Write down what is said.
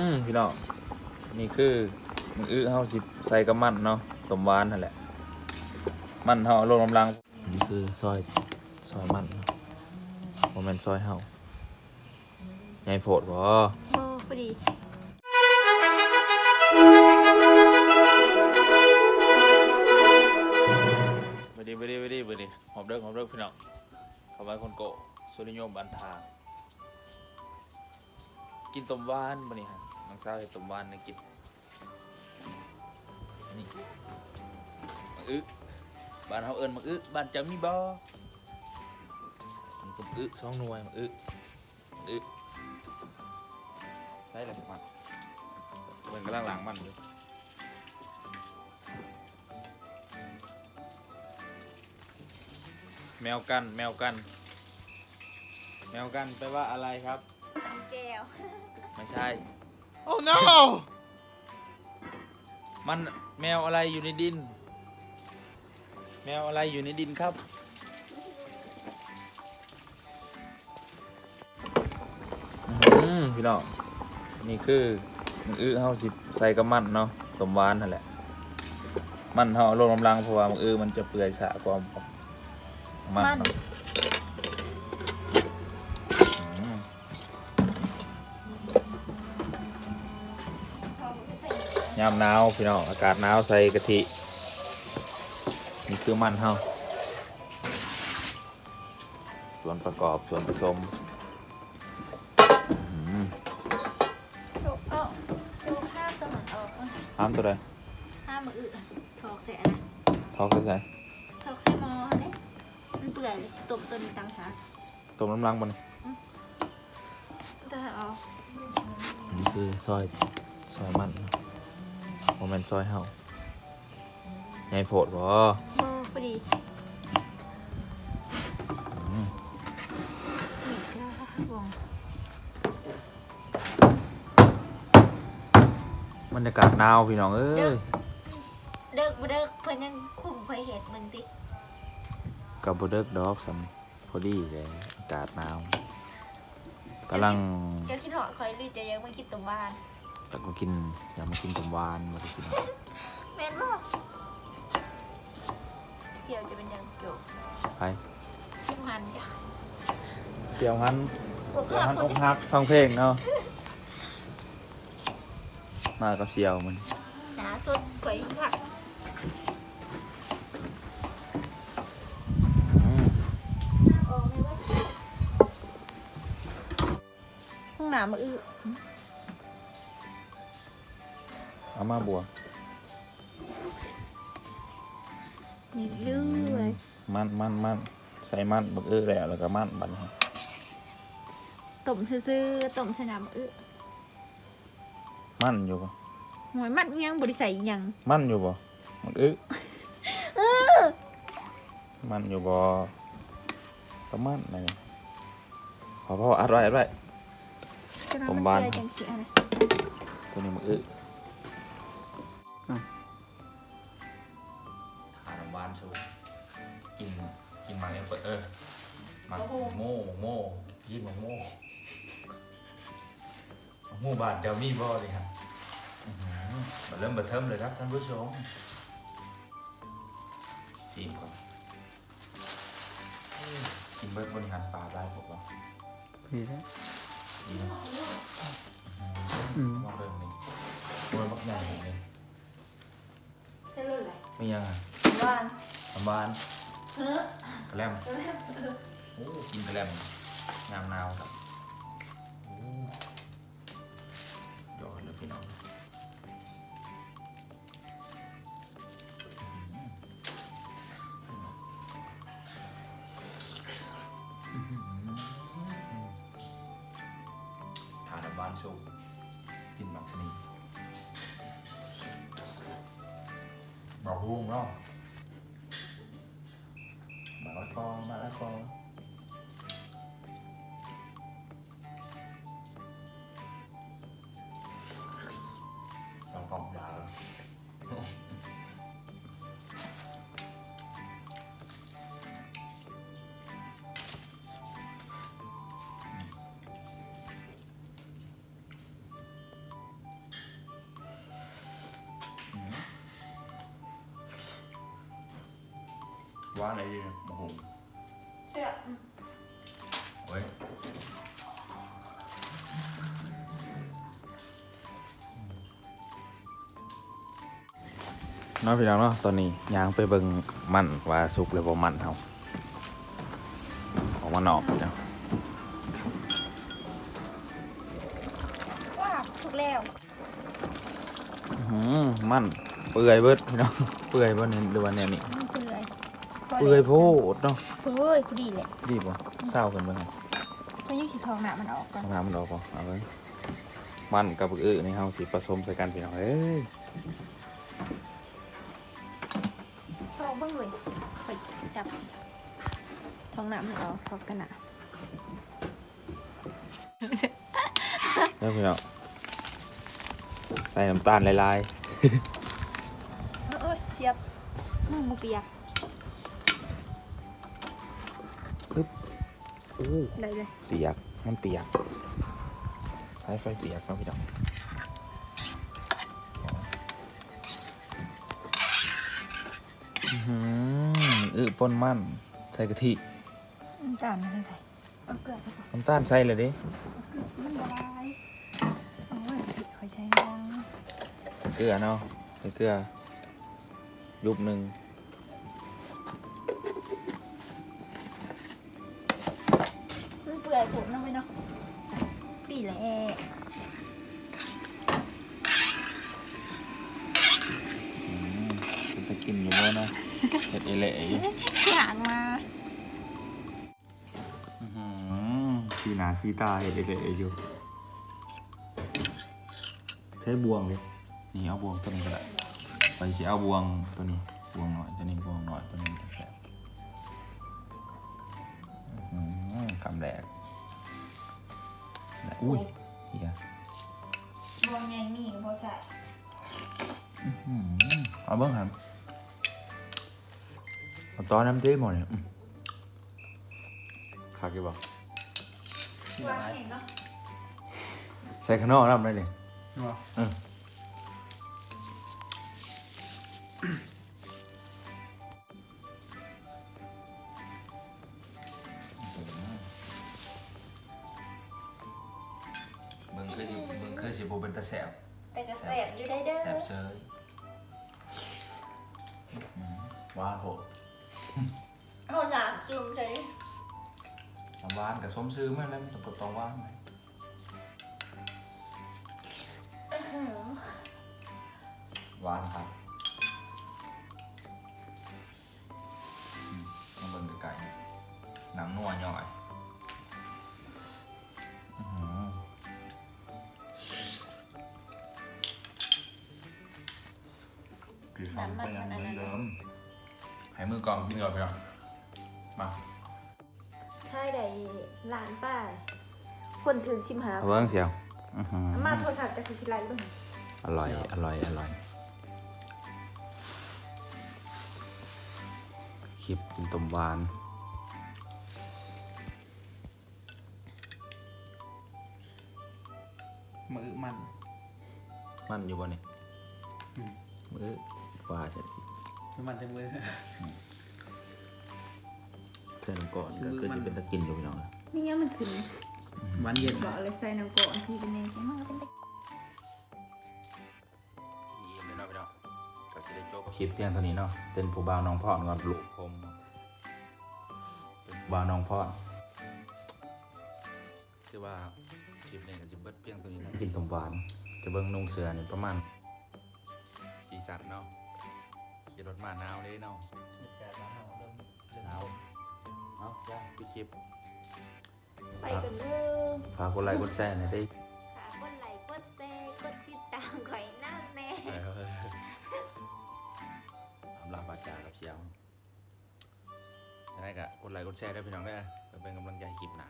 อืมพี่น้องนี่คือมืออื้อเฮาสิใส่กับมันเนาะต้มหวานนั่นแหละ มันเฮาเอาลงกำลังนี่คือซอยซอยมันเนาะบ่แม่นซอยเฮาใหญ่โพดบ่โอ้พอดีบ่ดีบ่ดีบ่ดีบ่ดีหอบเด้อหอบเด้อพี่น้องเข้าไปคนโกะสุริยมบันทา กินต้มหวานบ่นี่ฮะ น้องสาวเฮ็ดต้มหวานให้กินนี่มักอึบ้านเฮาเอิ้นมักอึบ้านเจ้ามีบ่มันก็มักอึสองหน่วยมักอึมักอึได้แล้วมันเบิ่งกำลังล้างมันอยู่แมวกัน แมวกัน แมวกันแปลว่าอะไรครับ แก้ว ไม่ใช่ Oh no! มันแมวอะไรอยู่ในดิน แมวอะไรอยู่ในดินครับ อืมพี่น้องนี่คือมืออื้อเฮาสิใส่กับมันเนาะต้มหวานนั่นแหละ มันเฮาเอาลงกำลังเพราะว่ามืออื้อมันจะเปื่อยสะกว่ามันเนาะ ยามหนาวพี่น้องอากาศหนาวใส่กะทินี่คือมันเฮาส่วนประกอบส่วนผสมอืมโชกเอาโชกห้ามตัวเหมือนเอาเอาห้ามตัวใดห้ามมืออื่นถอกเสียนะทอกใส่ถอกใส่หม้อเนี่ยมันเปื่อยเลยตบตัวนี้จังหาต้มน้ำลังบนถ้าเอานี่คือซอยซอยมัน โมเมนซอยเฮาใหญ่โพดบ่โอ้พอดีอืมอีกก็วงบรรยากาศหนาวพี่น้องเอ้ยเดิกบ่เดิกเพิ่นยังคุมเคยเห็ดมึงติกับบ่เดิกดอกสันพอดีเลยอากาศหนาวกำลัง เจ้าคิดหอดคอยลือจะยังไม่คิดตรงบ้าน อยากมากินอยากมากินต้มหวานมากินแม่นบ่เสี่ยวจะเป็นยังโจกไปสิบพันจ้ะเดี๋ยวหันอกเดี๋ยวหัหักนคอนกหักฟังเพลงเนาะมากับเสี่ยวมันหนาสุดกว่าอีกค่ะอืมออกไม่ไหวห้องน้ำมืออื้ อเอามาบัวนี่ลื้อเลยมันมันมันใส่มันบักเอ้อแล้วแล้วก็มันบัดนี้ต้มซื่อๆต้มสนามอื้อมันอยู่ปะหวยมันยังบริใส่อิหยังมันอยู่บ่บักเอ้อมันอยู่บ่ก็มันนะนี่พอพออัดไว้อัดไว้ต้มบ้านจะจังสิอะไรตัวนี้บักเอ้ กินมันเอเออมันโม่โม่กินมันโม่โม่บาทเดี๋ยวมีบ่เลยครับอื้อหือมาเริ่มเบิดเทิมเลยครับท่านผู้ชมซีมก่อนกินเบิร์ดบริหารปลาได้ผมว่าดีแล้วดีนะอืมมาเริ่มนี่มวยมักใหญ่ผมนี่เส้นรุ่นอะไรไม่ยังอะบ้านทำบ้านเฮ้อ กระแลมโอ้กินกระแลมงามนาวครับโอ้ยอดเลยพี่น้องทานบ้านโชว์กินแบบนี้บอกฮูมเนาะ co mà la co trong phòng đỡ quá này ะกอลองกองยาแล้วว่าอะไรดีโอ้โหเสื้อเว้ยน้องพี่น้องเนาะตอนนี้ยางไปเบิ่งมันว่าสุกหรือบ่มันเฮาออกมานอกเนาะว้าวถูกแล้วอื้อหือมันเปื่อยเบิดพี่น้องเปื่อยบ่เนี่ยหรือว่าแนวนี้มัน เปื่อยเปื่อยโพดเนาะเปื่อยกูดีเลยดีบ่เศร้ากันเบิ่งครับก็ยังขีดทองหนามันออกก่อนเอาน้ำมันออกบ่เอาไว้มันกับอึ้อนี่เฮาสิผสมใส่กันพี่น้องเอ้ยลองเบ้างเลยไปจับทองหนามันออกทองกันหนาแล้วพี่น้องใส่น้ำตาลลายเอ้ยเสียบมือมือเปียก ปึ๊บโอ้ได้เลยเปียกมันเปียกใช้ไฟเปียกเนาะพี่น้องอื้อหืออึปนมันใส่กะทิน้ำตาลไม่ได้ใส่เอาเกลือไปก่อนน้ำตาลใส่เลยดิมันละลายโอ้ยผิดคอยใช้ยังเกลือเนาะใส่เกลือยุบหนึ่ง ปื่อยผมน้องไปเนาะปีแหละอืมเป็นตะกินอยู่บ่เนาะเห็ดเอเละอยู่อยากมาอื้อหือสีหนาสีตาเห็ดเอเละอยู่ใช้บวงเลยนี่เอาบวงตัวนี้ก็ได้ไปสิเอาบวงตัวนี้บวงหน่อยตัวนี้บวงหน่อยตัวนี้จะแสบอื้อหือคำแรกและ อุ้ยเฮียบอลใหญ่มีก็พอใจอื้อหือเอาเบิ้งหันเอาตอนน้ำเจ๊หมดเนี่ยอื้อขากี่บอกว่าเห็นเนาะใส่ข้างนอกน้ำได้เลยว่าอืมเสิบ่เป็นตาแสบแต่กระแสบอยู่ได้เด้อแสบเซยอืมหวานโหดเอาหนาจุ่มใจน้ำหวานกับส้มซื้อมาแล้วมันจะต้องหวานไหมหวานครับอืมต้องเบิ่งไกลๆนะหนังนัวย่อย คือคำก็ยังเหมือนเดิมให้มือกองกินก่อนไปก่อนมาใช่ได้หลานป้า คนถึงชิมหาเอาเบิ้งเชียวอื้อหือมาโทรศัพท์จะคือชิไลบ้างอร่อย อร่อย อร่อย คลิปเป็นต้มหวาน มือมัน มันอยู่บ่เนี่ยอืม มือ ปลาจะมือมันเต็มมือเส้นก่อนมืก็อคือมันจะเป็นตะกินอยู่พี่น้องนะนี่ยังมันถึงหวานเย็นบอกเลยใส่น้ำก่อนคือเป็นไงใช่ไหมเป็นเยี่ยมเลยเนาะพี่น้องก็จะได้จบคลิปเพียงเท่านี้เนาะเป็นผู้บ่าวน้องพ่อนก่อนลูกผมเป็นผู้บ่าวน้องพ่อนคือว่าคลิปนี้ก็จะเบิดเพียงเท่านี้นะกินต้มหวานจะเบิ่งนุ่งเสือนี่ประมาณสีสันเนาะ ขี่รถมาหนาวเลยเนาะเอาเอาจ้าพี่คลิปไปกันเลยฝากกดไลค์กดแชร์หน่อยดิฝากกดไลค์กดแชร์กดติดตามข่อยน้ำแน่สำหรับบาจากับเชียวยังไงก็กดไลค์กดแชร์ด้วยพี่น้องเด้อเพื่อเป็นกำลังใจคลิปหนา